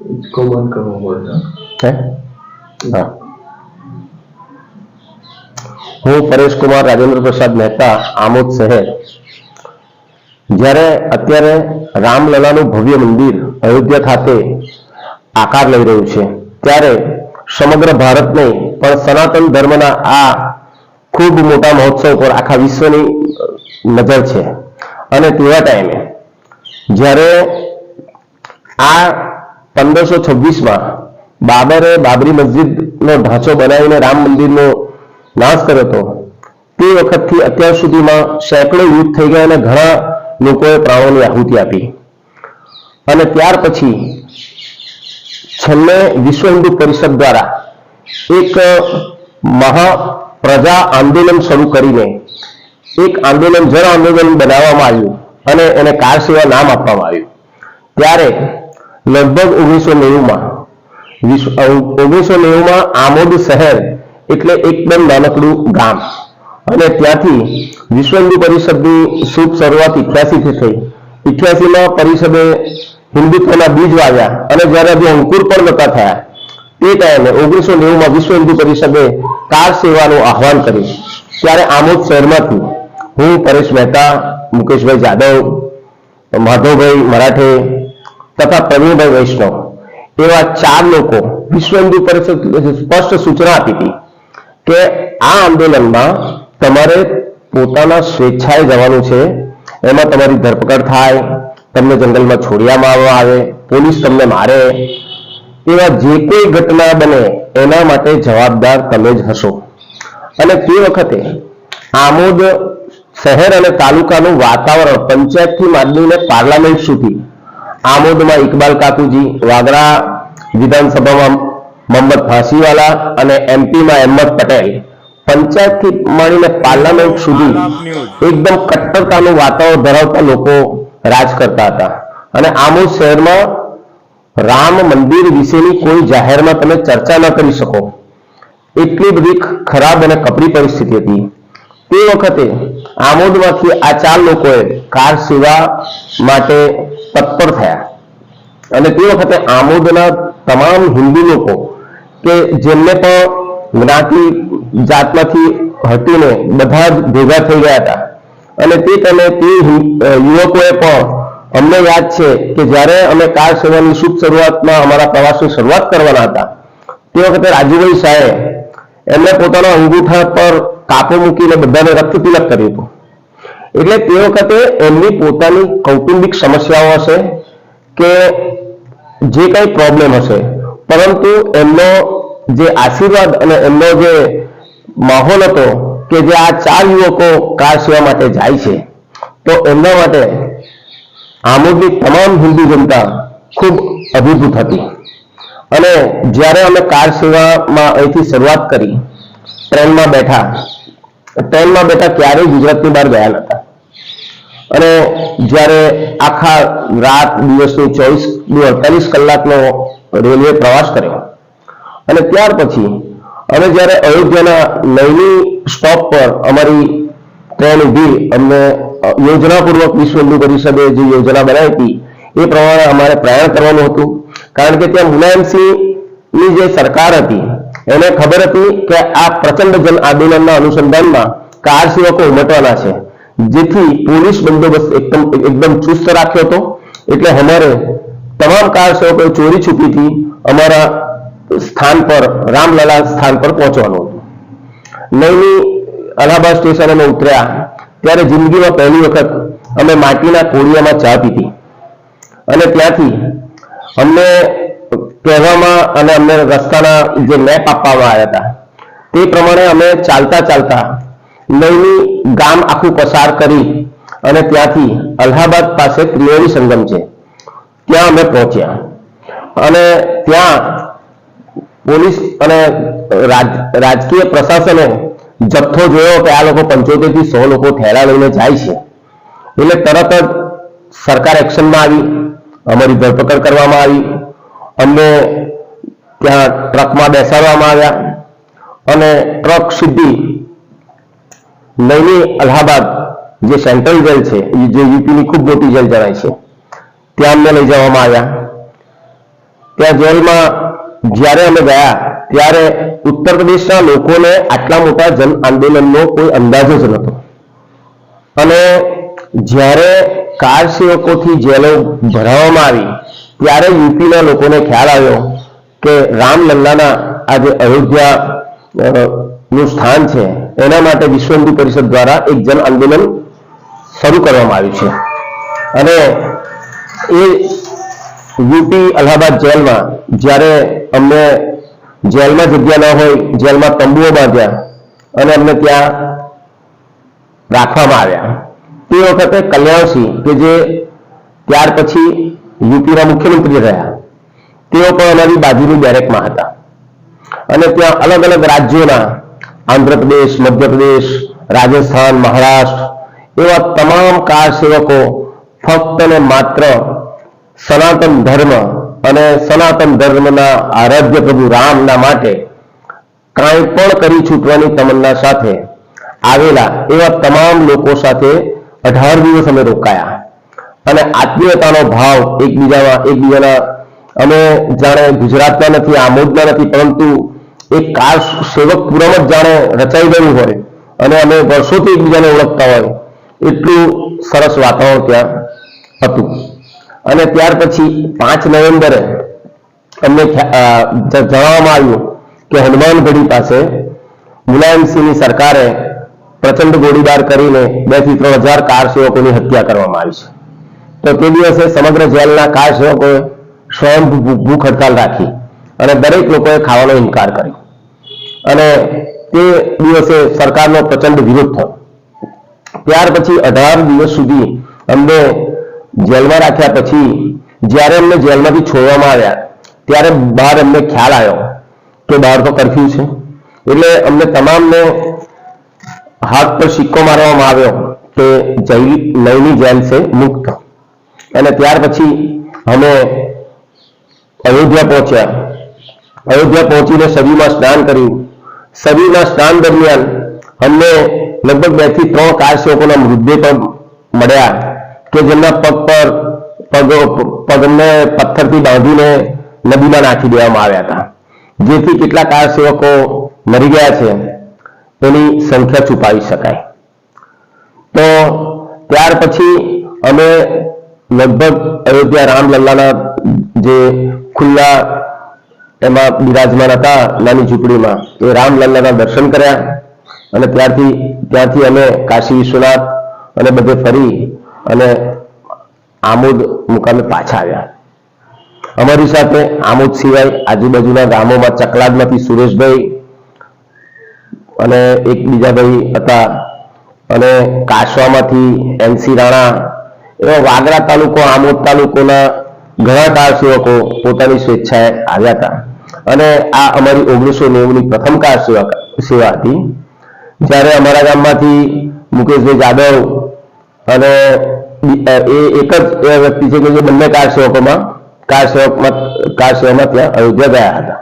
ઇસકો બંધ કરવો પડશે હે હા. હું પરેશ રાજેન્દ્ર પ્રસાદ મહેતા, આમોદ શહેર. જ્યારે અત્યારે રામલલાનું ભવ્ય મંદિર અયોધ્યા ખાતે આકાર લઈ રહ્યું છે, ત્યારે સમગ્ર ભારતને પણ સનાતન ધર્મના આ ખૂબ મોટા મહોત્સવ પર આખા વિશ્વની નજર છે. અને તેવા ટાઈમે જ્યારે આ પંદરસો બાબરે બાબરી મસ્જિદનો ઢાંચો બનાવીને રામ મંદિરનો નાશ કર્યો હતો. તે વખતથી અત્યાર સુધીમાં સેંકડો યુદ્ધ થઈ ગયા અને ઘણા લોકોએ પ્રાણોની આહુતિ આપી. અને ત્યાર પછી છેલ્લે વિશ્વ હિન્દુ પરિષદ દ્વારા એક મહા પ્રજા આંદોલન શરૂ કરીને એક આંદોલન જન આંદોલન બનાવવામાં આવ્યું અને એને કાર સેવા નામ આપવામાં આવ્યું. ત્યારે લગભગ ઓગણીસો નેવુંમાં. ઓગણીસો નેવુંમાં આમોદ શહેર એટલે એકદમ નાનકડું ગામ. અને ત્યાંથી વિશ્વ હિન્દુ પરિષદની શુભ શરૂઆત ઇઠ્યાસીથી થઈ. ઇઠ્યાસીમાં પરિષદે હિન્દુત્વના બીજ વાવ્યા અને જ્યારે હજી અંકુર પણ નતા થયા, તે ટાઈમે ઓગણીસો નેવુંમાં વિશ્વ હિન્દુ પરિષદે કાર સેવાનું આહવાન કર્યું. ત્યારે આમોદ શહેરમાંથી હું, પરેશ મહેતા, મુકેશભાઈ જાદવ, માધવભાઈ મરાઠે તથા પ્રવીણભાઈ વૈષ્ણવ એવા ચાર લોકો વિશ્વ હિન્દુ પરિષદ સ્પષ્ટ સૂચના આપી હતી કે આ આંદોલનમાં તમારે પોતાના સ્વેચ્છાએ જવાનું છે, એમાં તમારી ધરપકડ થાય, તમને જંગલમાં છોડ્યામાં આવે, પોલીસ તમને મારે, એવા જે કોઈ ઘટના બને એના માટે જવાબદાર તમે જ હશો. અને તે વખતે આમોદ શહેર અને તાલુકાનું વાતાવરણ, પંચાયતથી માંડીને પાર્લામેન્ટ સુધી આમોદમાં ઇકબાલ કાકુજી વાગરા વિધાનસભામાં મોહમ્મદ ફાંસીવાલા અને એમપીમાં અહેમદ પટેલ. પંચાયતથી માંડીને પાર્લામેન્ટ સુધી એકદમ કટ્ટરતાનું વાતાવરણ ધરાવતા લોકો રાજ કરતા હતા. અને આમોદ શહેરમાં રામ મંદિર વિશેની કોઈ જાહેરમાં તમે ચર્ચા ન કરી શકો. એટલી બધી ખરાબ અને કપરી પરિસ્થિતિ હતી. તે વખતે આમોદમાંથી આ ચાર લોકોએ કાર સેવા માટે તત્પર થયા. અને તે વખતે આમોદના તમામ હિન્દુ લોકો કે જેમને પણ જ્ઞાતિ જાતમાંથી હટીને બધા જ ભેગા થઈ ગયા હતા. અને તે તમે તે યુવકોએ પણ અમને યાદ છે કે જ્યારે અમે કાર સેવાની શુભ શરૂઆતમાં અમારા પ્રવાસની શરૂઆત કરવાના હતા, તે વખતે રાજુભાઈ શાહે એમને પોતાના અંગૂઠા પર કાપો મૂકીને બધાને રક્ત તિલક કર્યું હતું. એટલે તે વખતે એમની પોતાની કૌટુંબિક સમસ્યાઓ હશે કે જે કઈ પ્રોબ્લેમ હશે. પરંતુ એમનો જે આશીર્વાદ અને એમનો જે માહોલ હતો કે જે આ ચાર યુવકો કાર સેવા માટે જાય છે, તો એમના માટે આમોદની તમામ હિન્દુ જનતા ખૂબ અભિભૂત હતી. અને જ્યારે અમે કાર સેવામાં અહીંથી શરૂઆત કરી, ટ્રેનમાં બેઠા ટ્રેનમાં બેઠા ક્યારેય ગુજરાતની બહાર ગયા નતા. અને જ્યારે આખા રાત દિવસની ચોવીસ અડતાલીસ કલાકનો રેલવે પ્રવાસ કર્યો. અને ત્યાર પછી અમે જ્યારે અયોધ્યાના નૈની સ્ટોપ પર અમારી ટ્રેન ઊભી, અમને યોજનાપૂર્વક વિશ્વ હિન્દુ પરિષદે જે યોજના બનાવી હતી, એ પ્રમાણે અમારે પ્રયાણ કરવાનું હતું. કારણ કે ત્યાં મુલાયમસિંહની જે સરકાર હતી એને ખબર હતી કે આ પ્રચંડ જન આંદોલનના અનુસંધાનમાં કાર સેવકો ઉમટવાના છે. જેથી પોલીસ બંદોબસ્ત એકદમ એકદમ ચુસ્ત રાખ્યો હતો. એટલે અમારે તમામ કાર સેવકોએ ચોરી છુપીથી અમારા સ્થાન પર, રામલલા સ્થાન પર પહોંચવાનું હતું. નૈની અલ્હાબાદ સ્ટેશન અમે ઉતર્યા. ત્યારે જિંદગીમાં પહેલી વખત અમે માટીના કોળિયામાં ચા પીધી. અને ત્યાંથી અમને કહેવામાં અને અમને રસ્તાના જે મેપ આપવામાં આવ્યા હતા, તે પ્રમાણે અમે ચાલતા ચાલતા નૈની ગામ આખું પસાર કરી અને ત્યાંથી અલ્હાબાદ પાસે ત્રિવેણી સંગમ છે. ત્યાં અમે પહોંચ્યા. અને ત્યાં પોલીસ અને રાજ- રાજકીય પ્રશાસને જથ્થો જોયો કે આ લોકો પંચોતેરથી સો લોકો ઠેરા લઈને જાય છે. એટલે તરત જ સરકાર એક્શનમાં આવી, અમારી ધરપકડ કરવામાં આવી અમને ત્યાં ટ્રકમાં બેસાડવામાં આવ્યા અને ટ્રક સીધી નૈની અલ્હાબાદ જે સેન્ટ્રલ જેલ છે જે યુપીની ખૂબ મોટી જેલ જણાય છે, ત્યાં અમને લઈ જવામાં આવ્યા. ત્યાં જેલમાં જ્યારે અમે ગયા, ત્યારે ઉત્તર પ્રદેશના લોકોને આટલા મોટા જન આંદોલનનો કોઈ અંદાજ જ નહોતો. અને જ્યારે કાર સેવકોથી જેલો ભરાવવામાં આવી ત્યારે યુપીના લોકોને ખ્યાલ આવ્યો કે રામલલ્લાના આ જે અયોધ્યા નું સ્થાન છે, એના માટે વિશ્વ હિન્દુ પરિષદ દ્વારા એક જન આંદોલન શરૂ કરવામાં આવ્યું છે. અને એ યુપી અલ્હાબાદ જેલમાં, જ્યારે અમને જેલમાં જગ્યા ન હોય, જેલમાં તંબુઓ બાંધ્યા અને અમને ત્યાં રાખવામાં આવ્યા. તે વખતે કલ્યાણસિંહ, કે જે ત્યાર પછી યુપીના મુખ્યમંત્રી રહ્યા. તેઓ પણ અમારી બાજુની બેરેકમાં હતા. અને ત્યાં અલગ અલગ રાજ્યોના આંધ્રપ્રદેશ, મધ્યપ્રદેશ, રાજસ્થાન, મહારાષ્ટ્ર એવા તમામ કાર સેવકો ફક્ત ને માત્ર સનાતન ધર્મ અને સનાતન ધર્મના આરાધ્ય પ્રભુ રામના માટે કાંઈ પણ કરી છૂટવાની તમન્ના સાથે આવેલા એવા તમામ લોકો સાથે અઢાર દિવસ અમે રોકાયા. અને આત્મીયતાનો ભાવ એકબીજામાં, એકબીજાના, અમે જાણે ગુજરાતના નથી, આમોદના નથી, પરંતુ એક કાર સેવક પૂરમ જ જાણે રચાઈ ગયું હોય અને અમે વર્ષોથી એકબીજાને ઓળખતા હોય, એટલું સરસ વાતાવરણ ત્યાં હતું. અને ત્યાર પછી પાંચ નવેમ્બરે અમને જણાવવામાં આવ્યું કે હનુમાનગઢી પાસે મુલાયમસિંહની સરકારે પ્રચંડ ગોળીબાર કરીને બેથી ત્રણ હજાર કાર સેવકોની હત્યા કરવામાં આવી છે. તો તે દિવસે સમગ્ર જેલના કાર સેવકોએ સ્વયં ભૂખ હડતાલ રાખી અને દરેક લોકોએ ખાવાનો ઇનકાર કર્યો. અને તે દિવસે સરકારનો પ્રચંડ વિરોધ થયો. ત્યાર પછી અઢાર દિવસ સુધી અમને જેલમાં રાખ્યા પછી જ્યારે અમને જેલમાંથી છોડવામાં આવ્યા, ત્યારે બહાર અમને ખ્યાલ આવ્યો કે બહાર તો કરફ્યુ છે. એટલે અમને તમામને હાથ પર સિક્કો મારવામાં આવ્યો કે જૈલ, નૈની જેલ છે મુક્ત. અને ત્યાર પછી અમે અયોધ્યા પહોંચ્યા. અયોધ્યા પહોંચીને સદીમાં સ્નાન કર્યું. સદીમાં સ્નાન દરમિયાન અમને લગભગ બેથી ત્રણ કારસેવકોના મૃતદેહ પણ મળ્યા કે જેમના પગ પર પગ પગને પથ્થરથી બાંધીને નદીમાં નાખી દેવામાં આવ્યા હતા. જેથી કેટલા કારસેવકો મરી ગયા છે એની સંખ્યા છુપાવી શકાય. તો ત્યાર પછી અમે લગભગ અયોધ્યા રામલલ્લાના જે ખુલ્લા એમાં બિરાજમાન હતા, નાની ઝૂંપડીમાં, એ રામલલ્લાના દર્શન કર્યા અને ત્યારથી ત્યાંથી અમે કાશી વિશ્વનાથ અને બધે ફરી અને આમોદ મુકામે પાછા આવ્યા. અમારી સાથે આમોદ સિવાય આજુબાજુના ગામોમાં ચકલાદમાંથી સુરેશભાઈ અને એક બીજા ભાઈ હતા અને કાશવામાંથી એનસી રાણા એવા વાગરા તાલુકો, આમોદ તાલુકોના ઘણા કાર સેવકો પોતાની સ્વેચ્છાએ આવ્યા હતા. અને આ અમારી ઓગણીસો નેવું પ્રથમ કાર સેવા સેવા હતી. જ્યારે અમારા ગામમાંથી મુકેશભાઈ જાદવ અને એ એક જ વ્યક્તિ છે કે જે બંને કાર સેવકોમાં, કાર સેવકમાં, કાર સેવામાં ત્યાં અયોધ્યા ગયા હતા.